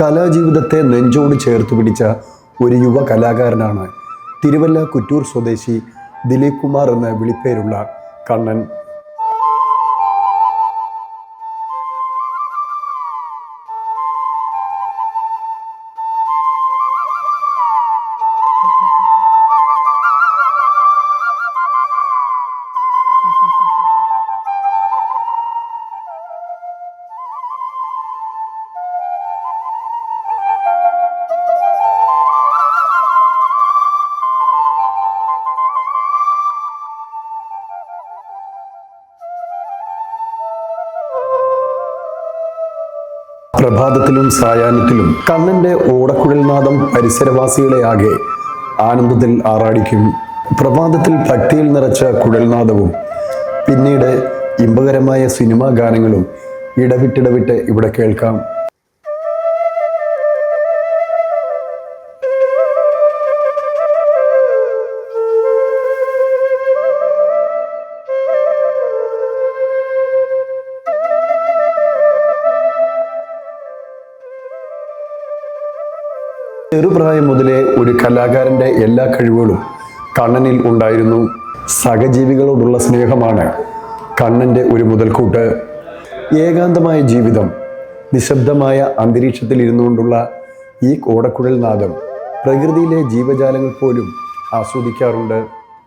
കലാജീവിതത്തെ നെഞ്ചോട് ചേർത്ത് പിടിച്ച ഒരു യുവ കലാകാരനാണ് തിരുവല്ല കുറ്റൂർ സ്വദേശി ദിലീപ് കുമാർ എന്ന വിളിപ്പേരുള്ള കണ്ണൻ. പ്രഭാതത്തിലും സായാഹ്നത്തിലും കണ്ണന്റെ ഓടക്കുഴൽ നാദം പരിസരവാസികളെ ആകെ ആനന്ദത്തിൽ ആറാടിക്കും. പ്രഭാതത്തിൽ ഭക്തിയിൽ നിറച്ച കുഴൽനാദവും പിന്നീട് ഇമ്പകരമായ സിനിമാ ഗാനങ്ങളും ഇടവിട്ടിടവിട്ട് ഇവിടെ കേൾക്കാം. ചെറുപ്രായം മുതലേ ഒരു കലാകാരന്റെ എല്ലാ കഴിവുകളും കണ്ണനിൽ ഉണ്ടായിരുന്നു. സഹജീവികളോടുള്ള സ്നേഹമാണ് കണ്ണന്റെ ഒരു മുതൽക്കൂട്ട്. ഏകാന്തമായ ജീവിതം നിശബ്ദമായ അന്തരീക്ഷത്തിൽ ഇരുന്നുകൊണ്ടുള്ള ഈ കോടക്കുഴൽ നാദം പ്രകൃതിയിലെ ജീവജാലങ്ങൾ പോലും ആസ്വദിക്കാറുണ്ട്.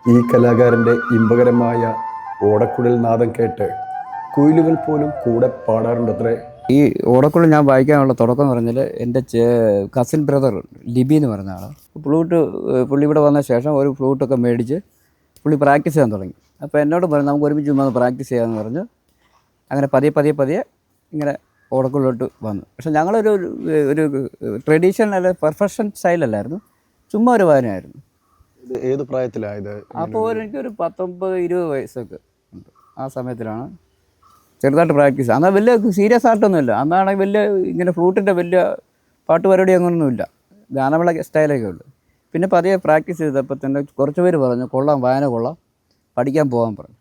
ഈ കലാകാരന്റെ ഇമ്പകരമായ ഓടക്കുഴൽ നാദം കേട്ട് കുയിലുകൾ പോലും കൂടെ പാടാറുണ്ടത്രേ. ഈ ഓടക്കുള്ളിൽ ഞാൻ വായിക്കാനുള്ള തുടക്കം എന്ന് പറഞ്ഞാൽ എന്റെ കസിൻ ബ്രദർ ലിബി എന്ന് പറഞ്ഞ ആളാണ് ഫ്ലൂട്ട് പുള്ളി ഇവിടെ വന്ന ശേഷം ഒരു ഫ്ലൂട്ടൊക്കെ മേടിച്ച് പുള്ളി പ്രാക്ടീസ് ചെയ്യാൻ തുടങ്ങി. അപ്പോൾ എന്നോട് പറഞ്ഞു നമുക്ക് ഒരുമിച്ച് ചുമ്മാ പ്രാക്ടീസ് ചെയ്യാമെന്ന് പറഞ്ഞ് അങ്ങനെ പതിയെ പതിയെ പതിയെ ഇങ്ങനെ ഓടക്കുള്ളിലോട്ട് വന്നു. പക്ഷെ ഞങ്ങളൊരു ഒരു ട്രഡീഷണൽ പെർഫെക്ഷൻ സ്റ്റൈലല്ലായിരുന്നു ചുമ്മാ ഒരു വായനയായിരുന്നു. ഏത് പ്രായത്തിലായത് അപ്പോൾ എനിക്കൊരു പത്തൊമ്പത് ഇരുപത് വയസ്സൊക്കെ ഉണ്ട്. ആ സമയത്തിലാണ് ചെറുതായിട്ട് പ്രാക്ടീസ്. അന്നാ വലിയ സീരിയസ് ആയിട്ടൊന്നുമില്ല. അന്നാണെങ്കിൽ വലിയ ഇങ്ങനെ ഫ്ലൂട്ടിന്റെ വലിയ പാട്ട് പരിപാടി അങ്ങനെയൊന്നുമില്ല ഗാനമേള സ്റ്റൈലൊക്കെ ഉള്ളു. പിന്നെ പതിയെ പ്രാക്ടീസ് ചെയ്തപ്പോൾ തന്നെ കുറച്ച് പേര് പറഞ്ഞു കൊള്ളാം വായന കൊള്ളാം. പഠിക്കാൻ പോകാൻ പറഞ്ഞു.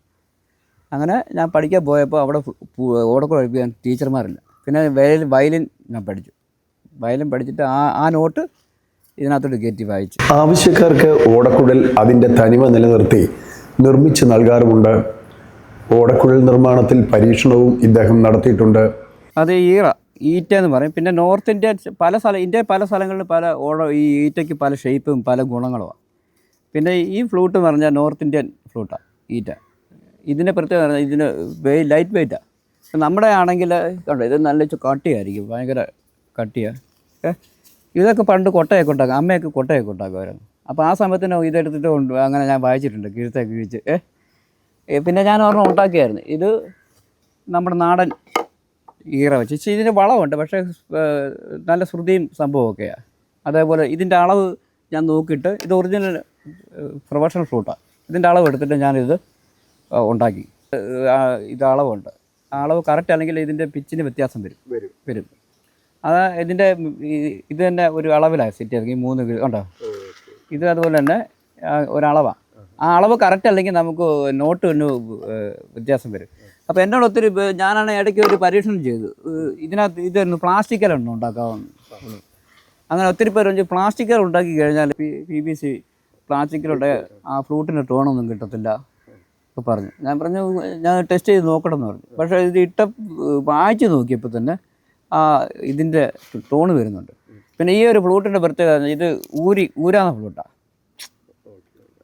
അങ്ങനെ ഞാൻ പഠിക്കാൻ പോയപ്പോൾ അവിടെ ഓടക്കുഴ പഠിപ്പിക്കാൻ ടീച്ചർമാരില്ല. പിന്നെ വയലിൻ വയലിൻ ഞാൻ പഠിച്ചു. വയലിൻ പഠിച്ചിട്ട് ആ ആ നോട്ട് ഇതിനകത്തോട്ട് കയറ്റി വായിച്ചു. ആവശ്യക്കാർക്ക് ഓടക്കുഴൽ അതിന്റെ തനിമ നിലനിർത്തി നിർമ്മിച്ച് നൽകാറുമുണ്ട് ഓടക്കുഴൽ നിർമ്മാണത്തിൽ പരീക്ഷണവും ഇദ്ദേഹം നടത്തിയിട്ടുണ്ട്. അത് ഈറ ഈറ്റ എന്ന് പറയും. പിന്നെ നോർത്ത് ഇന്ത്യ പല സ്ഥലം ഇന്ത്യ പല സ്ഥലങ്ങളിലും പല ഓട ഈ ഈറ്റയ്ക്ക് പല ഷേപ്പും പല ഗുണങ്ങളുമാണ്. പിന്നെ ഈ ഫ്ലൂട്ട് എന്ന് പറഞ്ഞാൽ നോർത്ത് ഇന്ത്യൻ ഫ്ലൂട്ടാണ് ഈറ്റ. ഇതിന്റെ പ്രത്യേകത പറഞ്ഞാൽ ഇതിന് വേ ലൈറ്റ് വെയിറ്റാണ് നമ്മുടെ ആണെങ്കിൽ കണ്ടോ ഇത് നല്ല കട്ടിയായിരിക്കും ഭയങ്കര കട്ടിയാണ് ഇതൊക്കെ പണ്ട് കൊട്ടയൊക്കെ ഉണ്ടാക്കും അമ്മയൊക്കെ കൊട്ടയൊക്കെ ഉണ്ടാക്കുമായിരുന്നു. അപ്പോൾ ആ സമയത്തിന് ഇതെടുത്തിട്ട് കൊണ്ട് അങ്ങനെ ഞാൻ വായിച്ചിട്ടുണ്ട് കിഴുത്തൊക്കെ കിഴിച്ച്. ഏ, പിന്നെ ഞാൻ ഒരെണ്ണം ഉണ്ടാക്കിയായിരുന്നു. ഇത് നമ്മുടെ നാടൻ ഈറ വെച്ച്. ഇച്ചിരി ഇതിന് വളമുണ്ട് പക്ഷേ നല്ല ശ്രുതിയും സംഭവമൊക്കെയാണ് അതേപോലെ ഇതിന്റെ അളവ് ഞാൻ നോക്കിയിട്ട് ഇത് ഒറിജിനൽ പ്രൊഫഷണൽ ഫ്രൂട്ടാണ് ഇതിന്റെ അളവ് എടുത്തിട്ട് ഞാനിത് ഉണ്ടാക്കി. ഇത് അളവുണ്ട്. ആ അളവ് കറക്റ്റ് അല്ലെങ്കിൽ ഇതിന്റെ പിച്ചിന് വ്യത്യാസം വരും. വരും. അത് ഇതിന്റെ ഇത് തന്നെ ഒരു അളവിലാണ് സിറ്റി ചെയ്ത് മൂന്ന് കിലോ ഉണ്ടോ? ഇത് അതുപോലെ തന്നെ ഒരളവാണ് ആ അളവ് കറക്റ്റ് അല്ലെങ്കിൽ നമുക്ക് നോട്ട് ഒന്ന് വ്യത്യാസം വരും. അപ്പോൾ എന്നോട് ഒത്തിരി ഞാനാണ് ഇടയ്ക്ക് ഒരു പരീക്ഷണം ചെയ്തു. ഇതിനകത്ത് ഇതായിരുന്നു പ്ലാസ്റ്റിക്കലാണ് ഉണ്ടാക്കാവുന്നത്. അങ്ങനെ ഒത്തിരി പേര് പ്ലാസ്റ്റിക്കൽ ഉണ്ടാക്കി കഴിഞ്ഞാൽ പി ബി സി പ്ലാസ്റ്റിക്കിലുണ്ട് ആ ഫ്ലൂട്ടിന്റെ ടോണൊന്നും കിട്ടത്തില്ല ഒക്കെ പറഞ്ഞു. ഞാൻ പറഞ്ഞു ഞാൻ ടെസ്റ്റ് ചെയ്ത് നോക്കണം എന്ന് പറഞ്ഞു. പക്ഷേ ഇത് ഇട്ട വായിച്ചു നോക്കിയപ്പോൾ തന്നെ ആ ഇതിന്റെ ടോണ് വരുന്നുണ്ട്. പിന്നെ ഈ ഒരു ഫ്ലൂട്ടിന്റെ പ്രത്യേകത ഇത് ഊരി ഊരാന്ന ഫ്ലൂട്ടാണ്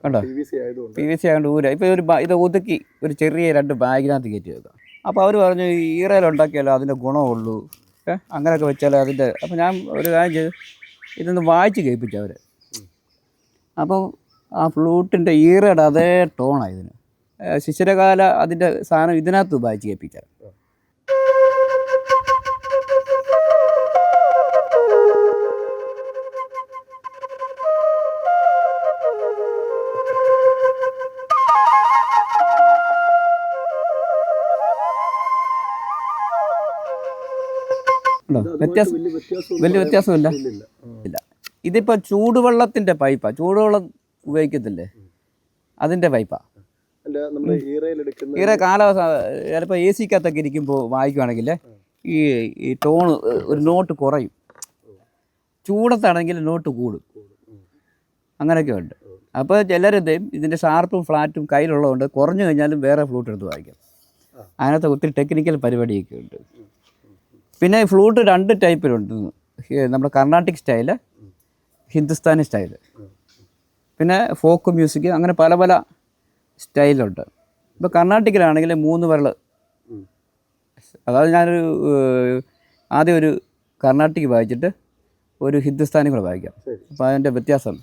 കണ്ടോ? പി വി സി ആയതുകൊണ്ട്. ഊര. ഇപ്പോൾ ഒരു ഇത് ഒതുക്കി ഒരു ചെറിയ രണ്ട് ബാഗിനകത്ത് കയറ്റി വെക്കാം. അപ്പോൾ അവർ പറഞ്ഞു ഈ ഈറയിൽ ഉണ്ടാക്കിയാലോ അതിന്റെ ഗുണമുള്ളൂ. ഏഹ് അങ്ങനെയൊക്കെ വെച്ചാലോ അതിന്റെ അപ്പോൾ ഞാൻ ഒരു കാര്യം ചെയ്തു. ഇതൊന്ന് വായിച്ച് കേൾപ്പിച്ചു അവർ അപ്പോൾ ആ ഫ്ലൂട്ടിന്റെ ഈറയുടെ അതേ ടോണാണ് ഇതിന്. ശിശിരകാല അതിന്റെ സാധനം ഇതിനകത്ത് വായിച്ച് കേൾപ്പിച്ചാൽ ഉണ്ടോ? വ്യത്യാസം വലിയ വ്യത്യാസമില്ല? ഇല്ല. ഇതിപ്പോ ചൂടുവെള്ളത്തിന്റെ പൈപ്പാണ് ചൂടുവെള്ളം ഉപയോഗിക്കത്തില്ലേ? അതിന്റെ പൈപ്പാണ് ഈറയിലെടുക്കുന്ന ഈറെ കാലാവസ്ഥ ചിലപ്പോൾ എ സിക്കകത്തൊക്കെ ഇരിക്കുമ്പോൾ വായിക്കുവാണെങ്കിൽ ഈ ഈ ടോണ് ഒരു നോട്ട് കുറയും. ചൂടത്താണെങ്കിൽ നോട്ട് കൂടും. അങ്ങനെയൊക്കെ ഉണ്ട്. അപ്പോൾ ചിലരുടെയും ഇതിന്റെ ഷാർപ്പും ഫ്ലാറ്റും കയ്യിലുള്ളതുകൊണ്ട് കുറഞ്ഞു കഴിഞ്ഞാലും വേറെ ഫ്ലൂട്ട് എടുത്ത് വായിക്കാം. അതിനകത്ത് ഒത്തിരി ടെക്നിക്കൽ പരിപാടിയൊക്കെ ഉണ്ട്. പിന്നെ ഫ്ലൂട്ട് രണ്ട് ടൈപ്പിലുണ്ട് നമ്മുടെ കർണാട്ടിക് സ്റ്റൈൽ ഹിന്ദുസ്ഥാനി സ്റ്റൈൽ. പിന്നെ ഫോക്ക് മ്യൂസിക് അങ്ങനെ പല പല സ്റ്റൈലുണ്ട്. ഇപ്പോൾ കർണാട്ടിക്കിലാണെങ്കിൽ മൂന്ന് വിരൽ. അതായത് ഞാനൊരു ആദ്യം ഒരു കർണാട്ടിക് വായിച്ചിട്ട് ഒരു ഹിന്ദുസ്ഥാനി കൂടെ വായിക്കാം. അപ്പോൾ അതിന്റെ വ്യത്യാസം.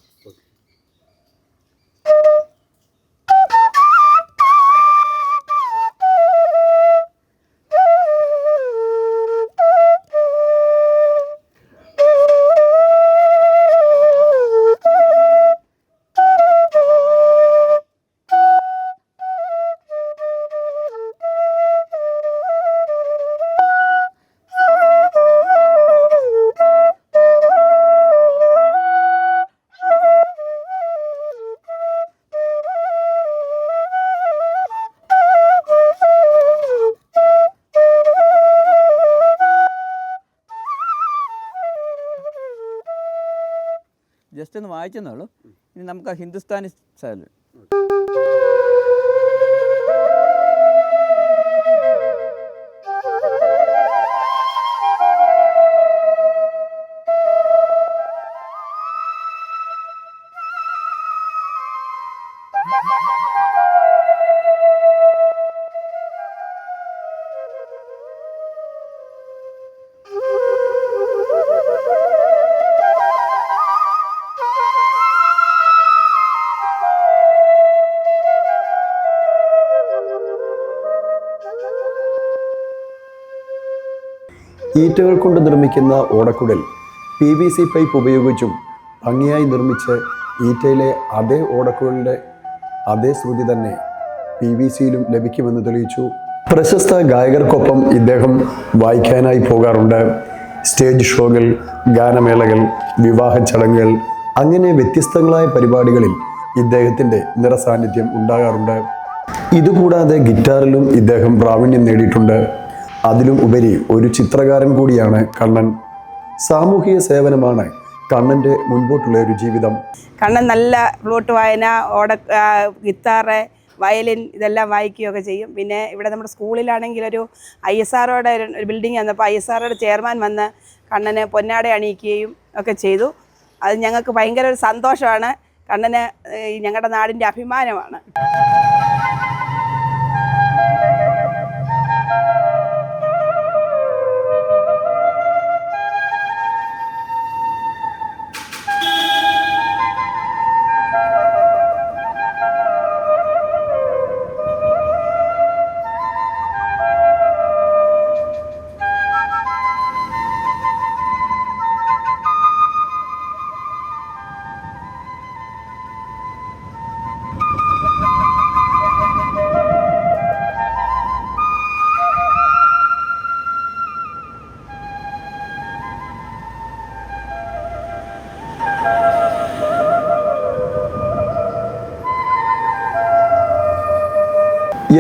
ജസ്റ്റ് ഒന്ന് വായിച്ചെന്നേ ഉള്ളൂ. ഇനി നമുക്ക് ഹിന്ദുസ്ഥാനി സ്റ്റൈൽ ഈറ്റകൾ കൊണ്ട് നിർമ്മിക്കുന്ന ഓടക്കുടൽ പി വി സി പൈപ്പ് ഉപയോഗിച്ചും ഭംഗിയായി നിർമ്മിച്ച് ഈറ്റയിലെ അതേ ഓടക്കുടലിന്റെ അതേ ശ്രുതി തന്നെ പി വി സിയിലും ലഭിക്കുമെന്ന് തെളിയിച്ചു. പ്രശസ്ത ഗായകർക്കൊപ്പം ഇദ്ദേഹം വായിക്കാനായി പോകാറുണ്ട്. സ്റ്റേജ് ഷോകൾ ഗാനമേളകൾ വിവാഹ ചടങ്ങുകൾ അങ്ങനെ വ്യത്യസ്തങ്ങളായ പരിപാടികളിൽ ഇദ്ദേഹത്തിന്റെ നിറസാന്നിധ്യം ഉണ്ടാകാറുണ്ട്. ഇതുകൂടാതെ ഗിറ്റാറിലും ഇദ്ദേഹം പ്രാവീണ്യം നേടിയിട്ടുണ്ട്. അതിലും ഉപരി ഒരു ചിത്രകാരൻ കൂടിയാണ് കണ്ണൻ. സാമൂഹിക സേവനമാണ് കണ്ണന്റെ മുൻപോട്ടുള്ള ഒരു ജീവിതം. കണ്ണൻ നല്ല ഫ്ലൂട്ട് വായന ഓട ഗിത്താറ് വയലിൻ ഇതെല്ലാം വായിക്കുകയൊക്കെ ചെയ്യും. പിന്നെ ഇവിടെ നമ്മുടെ സ്കൂളിലാണെങ്കിൽ ഒരു ഐ എസ് ആറോടെ ഒരു ബിൽഡിംഗ് വന്നപ്പോൾ ഐ എസ് ആറോടെ ചെയർമാൻ വന്ന് കണ്ണനെ പൊന്നാട അണിയിക്കുകയും ഒക്കെ ചെയ്തു. അത് ഞങ്ങൾക്ക് ഭയങ്കര ഒരു സന്തോഷമാണ്. കണ്ണന് ഞങ്ങളുടെ നാടിന്റെ അഭിമാനമാണ്.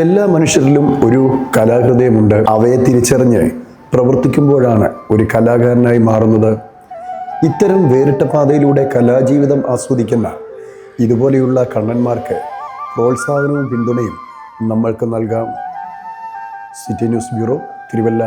എല്ലാ മനുഷ്യരിലും ഒരു കലാഹൃദയമുണ്ട്. അവയെ തിരിച്ചറിഞ്ഞ് പ്രവർത്തിക്കുമ്പോഴാണ് ഒരു കലാകാരനായി മാറുന്നത്. ഇത്തരം വേറിട്ട പാതയിലൂടെ കലാജീവിതം ആസ്വദിക്കുന്ന ഇതുപോലെയുള്ള കണ്ണന്മാർക്ക് പ്രോത്സാഹനവും പിന്തുണയും നമ്മൾക്ക് നൽകാം. City news bureau Thiruvalla.